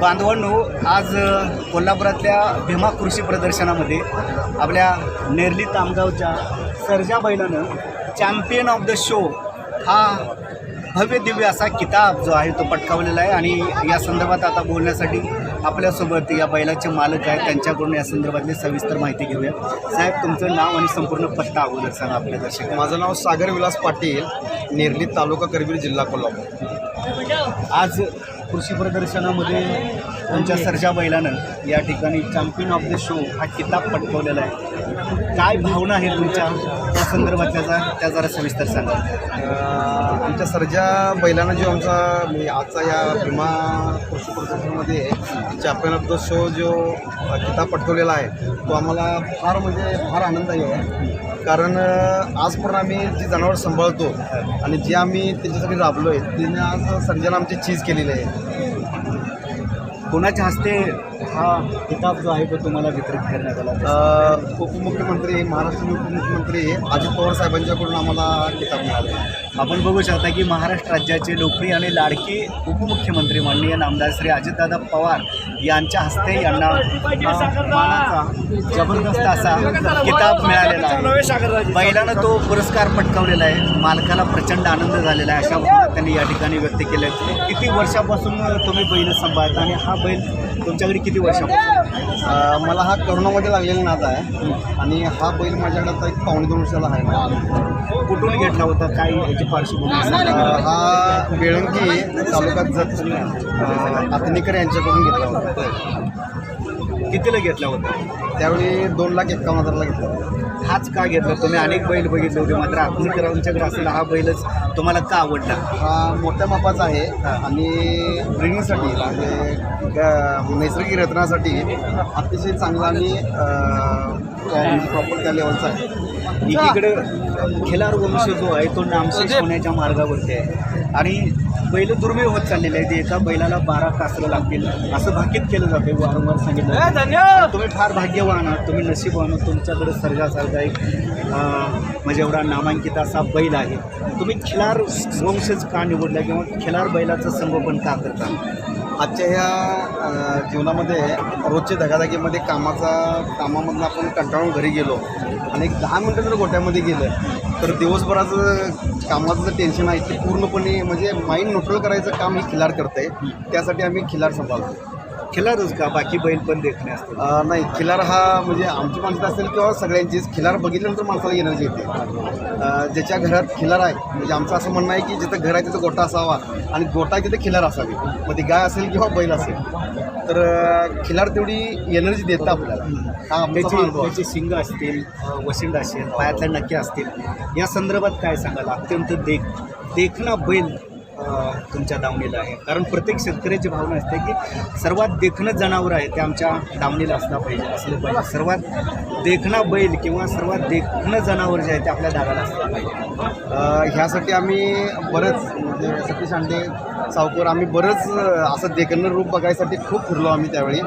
बांधवांनो आज कोल्हापुरातल्या भीमा कृषी प्रदर्शनामध्ये आपल्या नेरली तामगावच्या सर्जा बैलानं चॅम्पियन ऑफ द शो हा भव्य दिव्य असा किताब जो आहे तो पटकावलेला आहे आणि या संदर्भात आता बोलण्यासाठी आपल्यासोबत या बैलाचे मालक आहेत. त्यांच्याकडून या संदर्भातली सविस्तर माहिती घेऊया. साहेब तुमचं नाव आणि संपूर्ण पत्ता अगोदर सांगा आपल्या दर्शक माझं नाव सागर विलास पाटील नेरली तालुका करवीर जिल्हा कोल्हापूर. आज कृषी प्रदर्शनामध्ये तुमच्या सर्जा बैलानं या ठिकाणी चॅम्पियन ऑफ द शो हा किताब पटकवलेला आहे. काय भावना आहे तुमच्या त्या संदर्भात? त्याचा त्या जरा सविस्तर सांगा. आमच्या सर्जा बैलानं जो आमचा म्हणजे आजचा या भीमा कृषी प्रदर्शनामध्ये चॅम्पियन ऑफ द शो जो किताब पटकवलेला आहे तो आम्हाला फार म्हणजे फार आनंददायी आहे. कारण आजपर्यंत आम्ही जी जनावर सांभाळतो आणि जे आम्ही त्याच्यासाठी राबलो आहे तिने आज सर्जानं आमची चीज केलेली आहे. कोणाच्या हस्ते हा. किताब जो आहे तो तुम्हाला वितरित करण्यात आला. उपमुख्यमंत्री महाराष्ट्राचे उपमुख्यमंत्री अजित पवार साहेबांच्याकडून आम्हाला हा किताब मिळालं. आपण बघू शकता की महाराष्ट्र राज्याचे लोकप्रिय आणि लाडके उपमुख्यमंत्री माननीय नामदार श्री अजितदादा पवार यांच्या हस्ते यांना मानाचा जबरदस्त असा किताब मिळालेला आहे. बैलानं तो पुरस्कार पटकावलेला आहे. मालकाला प्रचंड आनंद झालेला आहे. अशा भावना त्यांनी या ठिकाणी व्यक्त केल्या. किती वर्षापासून तुम्ही बैल सांभाळता आणि हा बैल तुमच्याकडे किती वर्षापासून? मला हा करोनामध्ये लागलेला नाद आहे. आणि हा बैल माझ्याकडे आता एक पावणे दोन वर्षाला आहे. कुठून घेतला होता? काय याची पार्श्वभूमी. हा बेळंकी तालुक्यात जत आतनीकर यांच्याकडून घेतला होता. कितीला घेतला होता? त्यावेळी दोन लाख एक्कावन्न हजारला घेतला होता. हाच का घेतला? तुम्ही अनेक बैल बघितले होते मात्र आत्मकरांच्याकडे असलेला हा बैलच तुम्हाला का आवडला? हा मोठ्या मापाचा आहे आणि ब्रिडिंगसाठी म्हणजे नैसर्गिक रत्नासाठी अतिशय चांगला आणि प्रॉपर त्या लेवलचा आहे. एकीकडे खिलार वंश जो आहे तो नामशेष होण्याच्या मार्गावरती आहे. आणि बैल दुर्मिळ होत चाललेले आहे ते एका बैलाला बारा कासरं लागतील. असं भाकीत केलं जाते वारंवार सांगितलं तुम्ही फार भाग्यवान आहात. तुम्ही नशीबवान आहात तुमच्याकडे सर्जासारखा एक म्हणजे एवढा नामांकित असा बैल आहे. तुम्ही खिलार वंशच का निवडला किंवा खिलार बैलाचं संगोपन का करता? आजच्या ह्या जीवनामध्ये रोजच्या धगाधगीमध्ये कामाचा कामामधून आपण कंटाळून घरी गेलो आणि एक दहा मिनटं जर गोट्यामध्ये गेलं तर दिवसभराचं कामाचं जे टेन्शन आहे ते पूर्णपणे म्हणजे माइंड न्यूट्रल करायचं काम ही खिलार करते त्यासाठी आम्ही खिलार सांभाळतो. खिलारच का? बाकी बैल पण देखणे असते अ, नाही खिलार हा म्हणजे आमची माणसं असेल किंवा सगळ्यांचीच. खिलार बघितल्यानंतर माणसाला एनर्जी येते. ज्याच्या घरात खिलार आहे म्हणजे आमचं असं म्हणणं आहे की जिथं घर आहे तिथं गोटा असावा आणि गोटा तिथे खिलार असावी. मग ती गाय असेल किंवा बैल असेल तर खिलार तेवढी एनर्जी देतं आपल्याला. हा त्याची. त्याची शिंग असतील वशिंड असेल पायातल्या नक्की असतील या संदर्भात काय सांगाल? अत्यंत देख देखणा बैल तुमच्या दावणीला आहे. कारण प्रत्येक शेतकऱ्याची भावना असते की सर्वात देखणं जनावर आहे ते आमच्या दावणीला असलं पाहिजे असलं पाहिजे. सर्वात देखणा बैल किंवा सर्वात देखणं जनावर जे आहे ते आपल्या दाराला असलं पाहिजे. ह्यासाठी आम्ही बरंच म्हणजे सतीश अंडे सावकर आम्ही बरंच असं देखणं रूप बघायसाठी खूप फिरलो आम्ही त्यावेळी.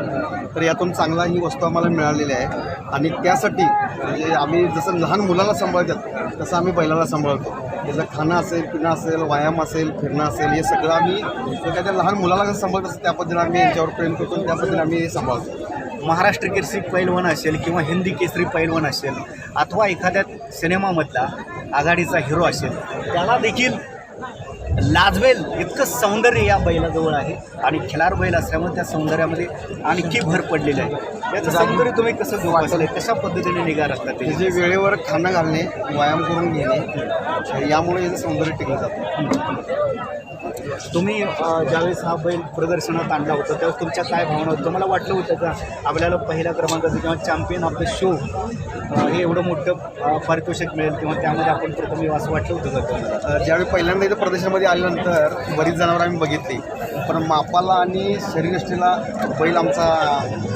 तर यातून चांगला ही वस्तू आम्हाला मिळालेली आहे. आणि त्यासाठी म्हणजे आम्ही जसं लहान मुलाला सांभाळतात तसं आम्ही बैलाला सांभाळतो. त्याचं खाणं असेल पिणं असेल व्यायाम असेल फिरणं असेल हे सगळं आम्ही एखाद्या लहान मुलाला कसं सांभाळत असतो त्या पद्धतीने आम्ही यांच्यावर प्रेम करतो आणि त्या पद्धतीने आम्ही हे सांभाळतो. महाराष्ट्र केसरी पैलवान असेल किंवा हिंदी केसरी पैलवान असेल अथवा एखाद्या सिनेमामधला आघाडीचा हिरो असेल त्याला देखील लाजवेल इतकं सौंदर्य या बैलाजवळ आहे आणि खिलार बैल असल्यामुळे त्या सौंदर्यामध्ये आणखी भर पडलेली आहे. याचं सौंदर्य तुम्ही कसं जोपासलं कशा पद्धतीने निगा राखतात ते? त्याचे वेळेवर खाणं घालणे व्यायाम करून घेणे यामुळे याचं सौंदर्य टिकलं जातं. तुम्ही ज्यावेळेस हा बैल प्रदर्शनात आणला होता त्यावेळेस तुमच्या काय भावना होत्या? तुम्हाला वाटलं होतं का आपल्याला पहिल्या क्रमांकाचं किंवा चॅम्पियन ऑफ द शो हे एवढं मोठं पारितोषिक मिळेल किंवा त्यामध्ये आपण प्रथम येऊ असं वाटलं होतं का ज्यावेळी पहिल्यांदा इथं प्रदेशामध्ये आल्यानंतर बरीच जनावरं आम्ही बघितली. पण मापाला आणि शरीरयष्टीला बैल आमचा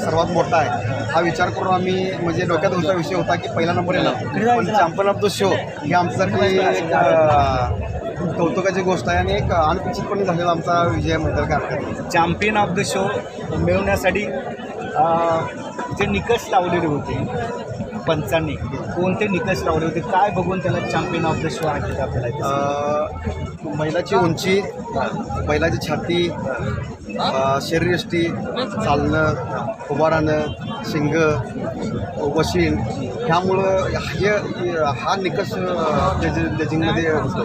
सर्वात मोठा आहे. हा विचार करून आम्ही म्हणजे डोक्यात होता विषय होता की पहिला नंबर येणार. पण चॅम्पियन ऑफ द शो ही आमच्यासाठी एक कौतुकाची गोष्ट आहे आणि एक अनपेक्षितपणे झालेला आमचा विजय म्हणतात का. चॅम्पियन ऑफ द शो मिळवण्यासाठी जे निकष लावलेले होते पंचांनी कोणते निकष लावले होते काय बघून त्याला चॅम्पियन ऑफ द शो हा दिला अ, बैलाची उंची बैलाची छाती शरीरयष्टी चालणं उभारणं शिंग वशीन ह्यामुळं हे हा निकष अ, जज जजिंगमध्ये होतो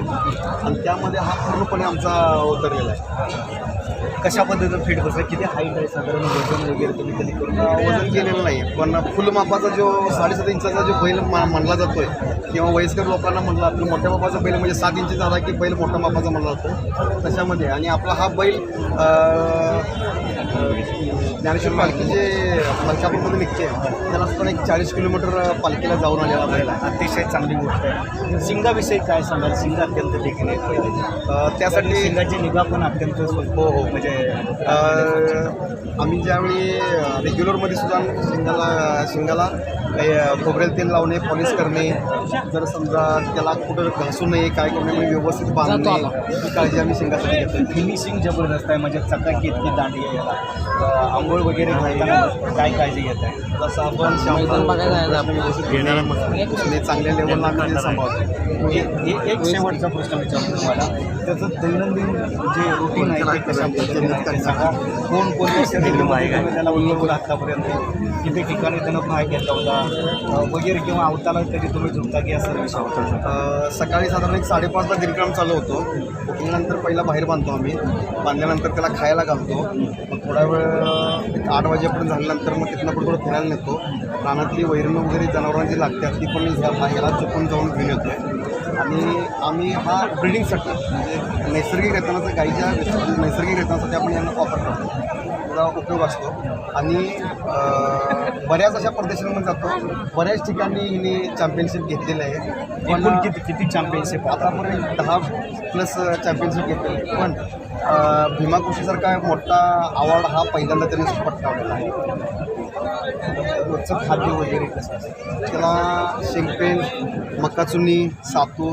आणि त्यामध्ये हा पूर्णपणे आमचा उतरलेला आहे कशा पद्धतीचं फिट बसला? किती हाईट आहे साधारण? वजन वगैरे तुम्ही कधी करून वजन केलेलं नाही पण फुल मापाचा जो साडेसात इंचाचा जो बैल मा म्हणला जातोय किंवा वयस्कर लोकांना म्हणला तर मोठ्या मापाचा बैल म्हणजे सात इंची झाला की बैल मोठ्या मापाचा म्हणला जातो. तशामध्ये. आणि आपला हा बैल ज्ञानेश्वर पालखी जे मलकापूरमध्ये निघते. त्याला पण एक चाळीस किलोमीटर पालखीला जाऊन आलेला आहे. अतिशय चांगली गोष्ट आहे. सिंगाविषयी काय सांगाल? सिंग अत्यंत देखील त्यासाठी सिंगाची निगा पण अत्यंत हो हो म्हणजे आम्ही ज्यावेळी रेग्युलरमध्ये सुद्धा शिंगाला शिंगाला काही, अ, खोबरेल तेल लावणे पॉलिश करणे. जर समजा त्याला कुठं घासू नये काय करू नये म्हणजे व्यवस्थित बांधणे. ही काळजी आम्ही शिंगासाठी घेतो फिनिशिंग जबरदस्त आहे म्हणजे चकाकी इतकी दांडी आहे याला. आंघोळ वगैरे घालताना काय काळजी घेत आहे? जसं आपण शांत चांगल्या लेवलला आम्ही ते सांभाळतो एक एक शेवटचा प्रश्न विचारतो तुम्हाला. त्याचं दैनंदिन जे रुटीन आहे ते कशा सांगा कोण कोणत्या त्याला उल्लंघून आतापर्यंत किती ठिकाणी त्यानं भाग घेतला होता? वगैरे किंवा अवताला कधी तुम्ही झुकता की असं? अ, सकाळी साधारण एक साडेपाचला दिनक्रम चालू होतो. बुकिंगनंतर पहिला बाहेर बांधतो आम्ही. बांधल्यानंतर त्याला खायला घालतो. मग थोडा वेळ एक आठ वाजेपर्यंत झाल्यानंतर मग तिथनं पुढे थोडं फिरायला नेतो. रानातली वैरणं वगैरे जनावरांची लागतात ती पण ह्याला चुकून जाऊन घेऊन येतो आणि आम्ही हा ब्रिडिंगसाठी म्हणजे नैसर्गिक रेतनाचा गाईच्या नैसर्गिक रेतनासाठी आपण यांना वापर करतो. त्याचा उपयोग असतो. आणि बऱ्याच अशा प्रदेशांमध्ये जातो. बऱ्याच ठिकाणी हिने चॅम्पियनशिप घेतलेली आहे. पण किती किती चॅम्पियनशिप आतापर्यंत दहा प्लस चॅम्पियनशिप घेतलेली पण अ, भीमा एक मोठा अवॉर्ड हा पहिल्यांदा त्याने पटकावलेला आहे. रोजचं खाद्य वगैरे कसं असतं? त्याला शेंगपेन मकाचुनी सातू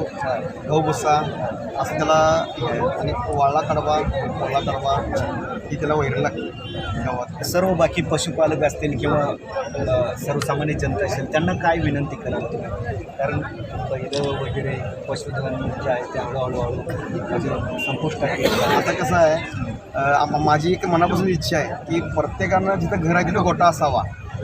गहूभुसा असं त्याला. आणि वाळला कडवा वाळला कडवा ही त्याला वैरण लागते गावात. सर्व बाकी पशुपालक असतील किंवा सर्वसामान्य जनता असेल त्यांना काय विनंती तुम्ही? कारण पहिलं वगैरे पशुधन जे आहे ते हळूहळू हळू संपुष्टात कसं आहे माझी एक मनापासून इच्छा आहे की प्रत्येकानं जिथं घर आहे तिथं गोटा असावा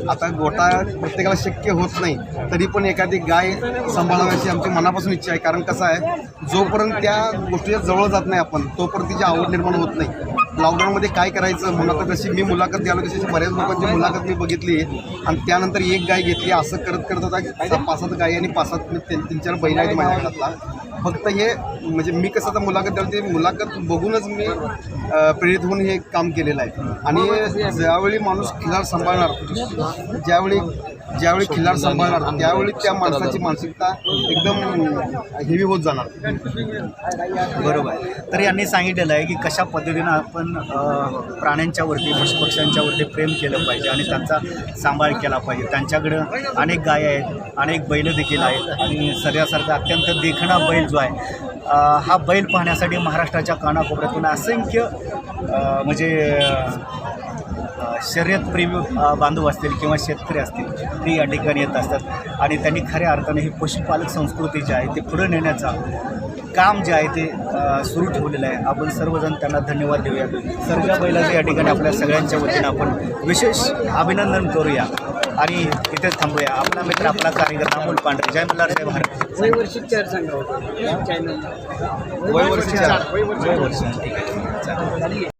आता गोटा प्रत्येकाला शक्य होत नाही तरी पण एखादी गाय सांभाळाव्याची आमची मनापासून इच्छा आहे. कारण कसं आहे जोपर्यंत त्या गोष्टीच्या जवळ जात नाही आपण तोपर्यंत तिची आवड निर्माण होत नाही. लॉकडाऊनमध्ये काय करायचं मुलाखत कशी मी मुलाखत द्यालो तशी बऱ्याच लोकांची मुलाखत मी बघितली आणि त्यानंतर एक गाय घेतली असं करत करत होता पाच सात गाय आणि पाच सात तीन तीन चार बैल आहेत माझ्या घरातला फक्त हे म्हणजे मी कसं आता मुलाखत द्याल ते मुलाखत बघूनच मी प्रेरित होऊन हे काम केलेलं आहे. आणि ज्यावेळी माणूस खिलार सांभाळणार ज्यावेळी ज्यावेळी खिलार सांभाळणार त्यावेळी त्या माणसाची मानसिकता एकदम हेवी होत जाणार. बरोबर. तर यांनी सांगितलेलं आहे की कशा पद्धतीनं आपण प्राण्यांच्यावरती पशुपक्ष्यांच्यावरती प्रेम केलं पाहिजे आणि त्यांचा सांभाळ केला पाहिजे. त्यांच्याकडं अनेक गाय आहेत अनेक बैल देखील आहेत आणि सध्यासारखा अत्यंत देखणा बैल जो आहे हा बैल पाहण्यासाठी महाराष्ट्राच्या कानाकोपऱ्यातून असंख्य म्हणजे शर्यतप्रेमी बांधव असतील किंवा शेतकरी असतील ते या ठिकाणी येत असतात. आणि त्यांनी खऱ्या अर्थाने ही पशुपालक संस्कृती जी आहे ते पुढे नेण्याचा काम जे आहे ते सुरू ठेवलेलं आहे. आपण सर्वजण त्यांना धन्यवाद देऊया. सर्जा बैलाचं या ठिकाणी आपल्या सगळ्यांच्या वतीनं आपण विशेष अभिनंदन करूया. आणि इथेच थांबूया. आपला मित्र आपला कार्यकर्ता अमोल पांढरे. जय मल्हार जय भारत. वयवर्षिक चार सांगा चॅनल वयवर्षी चार. वयवर्ष ठीक आहे.